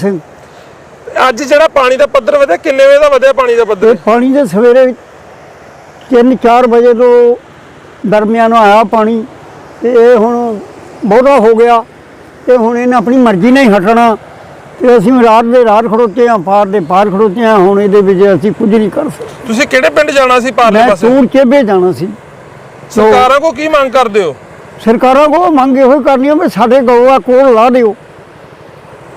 ਸਿੰਘ। ਅੱਜ ਜਿਹੜਾ ਪਾਣੀ ਦਾ ਪੱਧਰ ਵਧਿਆ ਕਿੰਨੇ ਵਜੇ ਦਾ ਵਧਿਆ ਪਾਣੀ ਦਾ ਪੱਧਰ? ਇਹ ਪਾਣੀ ਦੇ ਸਵੇਰੇ 3-4 ਵਜੇ ਤੋਂ ਦਰਮਿਆਨ ਆਇਆ ਪਾਣੀ ਤੇ ਇਹ ਹੁਣ ਬਹੁਤਾ ਹੋ ਗਿਆ ਤੇ ਹੁਣ ਇਹਨੇ ਆਪਣੀ ਮਰਜ਼ੀ ਨਾਲ ਹੀ ਹਟਣਾ ਤੇ ਅਸੀਂ ਰਾਤ ਦੇ ਰਾਤ ਖੜੋਤੇ ਆ ਪਾਰ ਦੇ ਪਾਰ ਖੜੋਤੇ ਆ ਹੁਣ ਇਹਦੇ ਵਿੱਚ ਅਸੀਂ ਕੁਝ ਨਹੀਂ ਕਰ ਸਕਦੇ। ਤੁਸੀਂ ਕਿਹੜੇ ਪਿੰਡ ਜਾਣਾ ਸੀ ਪਾਰਲੇ ਮੈਂ ਪਾਸੇ? ਟੂਰ ਚੇਬੇ ਜਾਣਾ ਸੀ। ਸਰਕਾਰਾਂ ਕੋ ਕੀ ਮੰਗ ਕਰਦੇ ਹੋ? ਸਰਕਾਰਾਂ ਕੋਲ ਮੰਗ ਇਹੋ ਹੀ ਕਰਨੀ ਆ ਵੀ ਸਾਡੇ ਗਊਆ ਕੋਲ ਲਾ ਦਿਓ।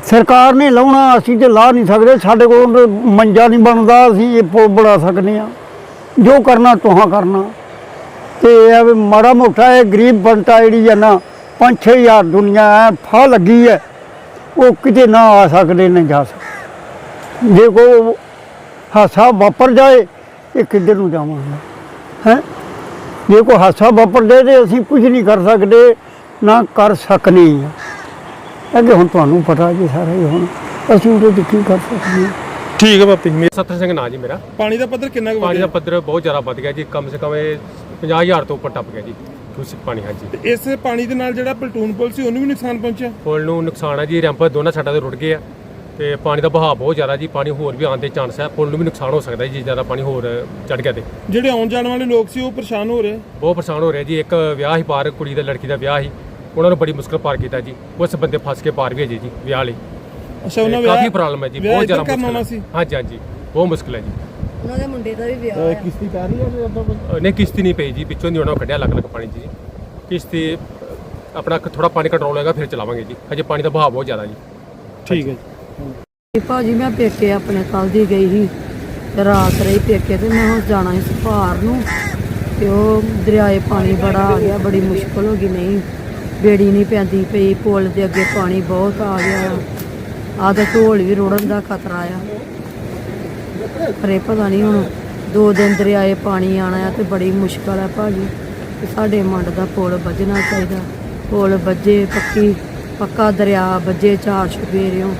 ਸਰਕਾਰ ਨੇ ਲਾਉਣਾ, ਅਸੀਂ ਤੇ ਲਾ ਨਹੀਂ ਸਕਦੇ, ਸਾਡੇ ਕੋਲ ਮੰਜਾ ਨਹੀਂ ਬਣਦਾ, ਅਸੀਂ ਇਹ ਪੁਲ ਬਣਾ ਸਕਦੇ ਆ ਜੋ ਕਰਨਾ, ਤੁਹਾਂ ਕਰਨਾ। ਤੇ ਇਹ ਮਾੜਾ ਮੋਟਾ ਇਹ ਗਰੀਬ ਬੰਟਾ ਜਿਹੜੀ ਹੈ ਨਾ 5-6000 ਦੁਨੀਆ ਹੈ ਫਾ ਲੱਗੀ ਹੈ ਉਹ ਕਿਤੇ ਨਾ ਆ ਸਕਦੇ ਨਾ ਜਾ ਸਕਦੇ। ਜੇ ਕੋ ਹਾਸਾ ਵਾਪਰ ਜਾਏ, ਇਹ ਕਿੱਧਰ ਨੂੰ ਜਾਵਾਂਗੇ? ਹੈ? ਜੇ ਕੋਈ ਹਾਸਾ ਜਾਏ ਤੇ ਅਸੀਂ ਕੁਝ ਨਹੀਂ ਕਰ ਸਕਦੇ, ਨਾ ਕਰ ਸਕਨੇ ਹਾਂ ਅੱਗੇ ਹੁਣ ਤੁਹਾਨੂੰ ਪਤਾ ਜੀ ਸਾਰਾ ਹੀ ਹੁਣ। ਅਸੀਂ ਉਹਦੇ ਤੇ ਕੀ ਕਰ ਸਕਦੇ ਹਾਂ। ਠੀਕ ਹੈ ਪਾਪੀ ਸਤਰ ਸਿੰਘ ਨਾਂ ਜੀ ਮੇਰਾ। ਪਾਣੀ ਦਾ ਪੱਧਰ ਕਿੰਨਾ ਕੁ ਪਾਣੀ ਦਾ ਪੱਧਰ ਬਹੁਤ ਜ਼ਿਆਦਾ ਵੱਧ ਗਿਆ ਜੀ ਕਮ ਸੇ ਕਮ ਇਹ 50000 ਤੋਂ ਉੱਪਰ ਟੱਪ ਗਿਆ ਜੀ ਕੁਛ ਪਾਣੀ ਹਾਂਜੀ। ਇਸ ਪਾਣੀ ਦੇ ਨਾਲ ਜਿਹੜਾ ਪਲਟੂਨ ਪੁਲ ਸੀ ਉਹਨੂੰ ਵੀ ਨੁਕਸਾਨ ਪਹੁੰਚਿਆ? ਪੁਲ ਨੂੰ ਨੁਕਸਾਨ ਹੈ ਜੀ ਰੈਂਪ ਦੋਨਾਂ ਸਾਈਡਾਂ ਤੇ ਰੁੜ ਗਏ ਆ। ਤੇ ਪਾਣੀ ਦਾ ਵਹਾਅ ਬਹੁਤ ਜ਼ਿਆਦਾ ਜੀ ਪਾਣੀ ਹੋਰ ਵੀ ਆਉਣ ਦੇ ਚਾਂਸ ਹੈ ਪੁਲ ਨੂੰ ਵੀ ਨੁਕਸਾਨ ਹੋ ਸਕਦਾ ਜੀ ਜੇ ਜ਼ਿਆਦਾ ਪਾਣੀ ਹੋਰ ਚੜ ਗਿਆ ਤੇ। ਜਿਹੜੇ ਆਉਣ ਜਾਣ ਵਾਲੇ ਲੋਕ ਸੀ ਉਹ ਪਰੇਸ਼ਾਨ ਹੋ ਰਹੇ? ਬਹੁਤ ਪਰੇਸ਼ਾਨ ਹੋ ਰਿਹਾ ਜੀ ਇੱਕ ਵਿਆਹ ਹੀ ਪਾਰ ਕੁੜੀ ਦਾ ਲੜਕੀ ਦਾ ਵਿਆਹ ਸੀ ਉਹਨਾਂ ਨੂੰ ਬੜੀ ਮੁਸ਼ਕਲ ਪਾਰ ਕੀਤਾ ਜੀ। ਉਸ ਬੰਦੇ ਫਸ ਕੇ ਪਾਰ ਵੀ ਹੈ ਜੀ ਵਿਆਹ ਲਈ। ਅੱਛਾ ਤੇ ਕਾਫੀ ਪ੍ਰੋਬਲਮ ਹੈ ਜੀ ਵਿਆਹ ਬਹੁਤ ਜ਼ਿਆਦਾ ਮੁਸ਼ਕਲ ਹਾਂਜੀ ਹਾਂਜੀ ਬਹੁਤ ਮੁਸ਼ਕਲ ਹੈ ਜੀ। ਉਹਨਾਂ ਦੇ ਮੁੰਡੇ ਦਾ ਵੀ ਵਿਆਹ ਹੈ ਕਿਸ਼ਤੀ ਪੈ ਰਹੀ ਹੈ ਅ, ਨਹੀਂ ਕਿਸ਼ਤੀ ਨਹੀਂ ਪਈ ਜੀ ਪਿੱਛੋਂ ਦੀ ਉਹਨਾਂ ਕੱਢਿਆ ਲੱਗ ਲੱਗ ਪਾਣੀ ਜੀ। ਕਿਸ਼ਤੀ ਆਪਣਾ ਥੋੜਾ ਪਾਣੀ ਕੰਟਰੋਲ ਹੋਏਗਾ ਫਿਰ ਚਲਾਵਾਂਗੇ ਜੀ। ਹਜੇ ਪਾਣੀ ਦਾ ਵਹਾਅ ਬਹੁਤ ਜ਼ਿਆਦਾ ਜੀ। ਠੀਕ ਹੈ ਤੇ ਭਾਜੀ ਮੈਂ ਪੇਕੇ ਆਪਣੇ ਕੱਲ ਦੀ ਗਈ ਸੀ ਰਾਤ ਰਹੀ ਪੇਕੇ ਤੇ ਮੈਂ ਹੁਣ ਜਾਣਾ ਸੀ ਸਫਾਰ ਨੂੰ ਤੇ ਉਹ ਦਰਿਆਏ ਪਾਣੀ ਬੜਾ ਆ ਗਿਆ ਬੜੀ ਮੁਸ਼ਕਲ ਹੋ ਗਈ ਨਹੀਂ। ਬੇੜੀ ਨਹੀਂ ਪੈਂਦੀ ਪਈ, ਪੁਲ ਦੇ ਅੱਗੇ ਪਾਣੀ ਬਹੁਤ ਆ ਗਿਆ ਆਹ ਤਾਂ ਢੋਲ ਵੀ ਰੋੜਨ ਦਾ ਖਤਰਾ ਆ। ਪਰ ਇਹ ਪਤਾ ਨਹੀਂ ਹੁਣ ਦੋ ਦਿਨ ਦਰਿਆਏ ਪਾਣੀ ਆਣਾ ਆ ਤੇ ਬੜੀ ਮੁਸ਼ਕਲ ਆ ਭਾਜੀ। ਤੇ ਸਾਡੇ ਮੰਡ ਦਾ ਪੁਲ ਵੱਜਣਾ ਚਾਹੀਦਾ। ਪੁਲ ਵੱਜੇ ਪੱਕੀ, ਪੱਕਾ ਦਰਿਆ ਵੱਜੇ ਚਾਰ ਛੁਪੇਰਿਓ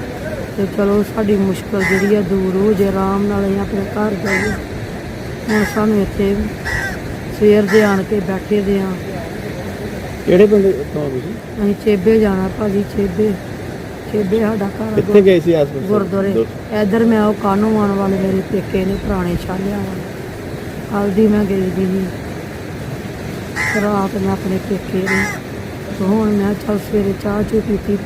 ਤੇ ਚਲੋ ਸਾਡੀ ਮੁਸ਼ਕਲ ਜਿਹੜੀ ਆ ਦੂਰ ਹੋ ਜੇ, ਆਰਾਮ ਨਾਲ ਅਸੀਂ ਆਪਣੇ ਘਰ ਜਾਈਏ। ਹੁਣ ਸਾਨੂੰ ਇੱਥੇ ਸਵੇਰ ਦੇ ਆਣ ਕੇ ਬੈਠੇ ਦੇ ਆ। ਕਿਹੜੇ ਪਿੰਡ ਤੋਂ ਤੁਸੀਂ ਅਸੀਂ ਚੇਬੇ ਜਾਣਾ ਭਾਜੀ ਚੇਬੇ ਚੇਬੇ ਸਾਡਾ ਘਰ ਆ ਕਿੱਥੇ ਗਏ ਸੀ ਆਸ-ਪਾਸ? ਗੁਰਦੁਆਰੇ। ਇਧਰ ਮੈਂ ਉਹ ਕਾਨੂੰ ਆਉਣ ਵਾਲੇ ਮੇਰੇ ਪੇਕੇ ਨੇ ਪੁਰਾਣੇ ਛਾਲਿਆਂ ਵਾਲੇ। ਹਲਦੀ ਮੈਂ ਗਈ ਦੀ ਸੀ। ਰਾਤ ਮੈਂ ਆਪਣੇ ਪੇਕੇ ਨੇ ਤੇ ਹੁਣ ਮੈਂ ਚੱਲ ਸਵੇਰੇ ਚਾਹ ਚੂ ਪੀਤੀ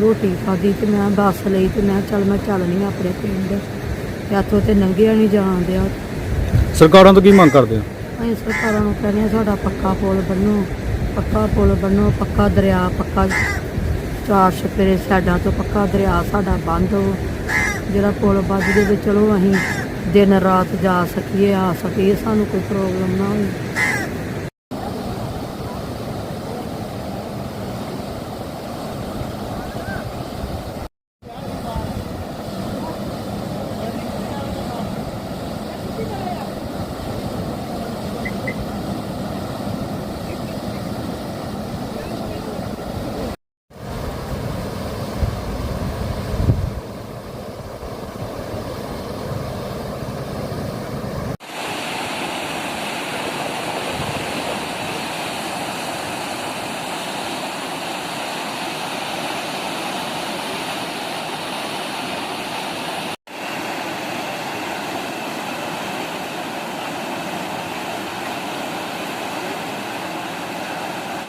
ਰੋਟੀ ਖਾਧੀ ਤੇ ਮੈਂ ਬੱਸ ਲਈ ਤੇ ਮੈਂ ਚੱਲ ਮੈਂ ਚੱਲਣੀ ਆਪਣੇ ਪਿੰਡ। ਤੇ ਇੱਥੋਂ ਤੇ ਨੰਗਿਆ ਨਹੀਂ ਜਾਣ ਦਿਆ। ਸਰਕਾਰਾਂ ਤੋਂ ਕੀ ਮੰਗ ਕਰਦੇ ਹੋ? ਅਸੀਂ ਸਰਕਾਰਾਂ ਨੂੰ ਕਹਿੰਦੇ ਹਾਂ ਸਾਡਾ ਪੱਕਾ ਪੁਲ ਬਣੋ। ਪੱਕਾ ਪੁਲ ਬਣੋ, ਪੱਕਾ ਦਰਿਆ, ਪੱਕਾ ਚਾਰ ਛਪੇਰੇ ਸਾਈਡਾਂ ਤੋਂ ਪੱਕਾ ਦਰਿਆ ਸਾਡਾ ਬੰਦ ਹੋ। ਜਿਹੜਾ ਪੁਲ ਵੱਜ ਜੇ ਤੇ ਚਲੋ ਅਸੀਂ ਦਿਨ ਰਾਤ ਜਾ ਸਕੀਏ, ਆ ਸਕੀਏ, ਸਾਨੂੰ ਕੋਈ ਪ੍ਰੋਬਲਮ ਨਾ ਹੋਵੇ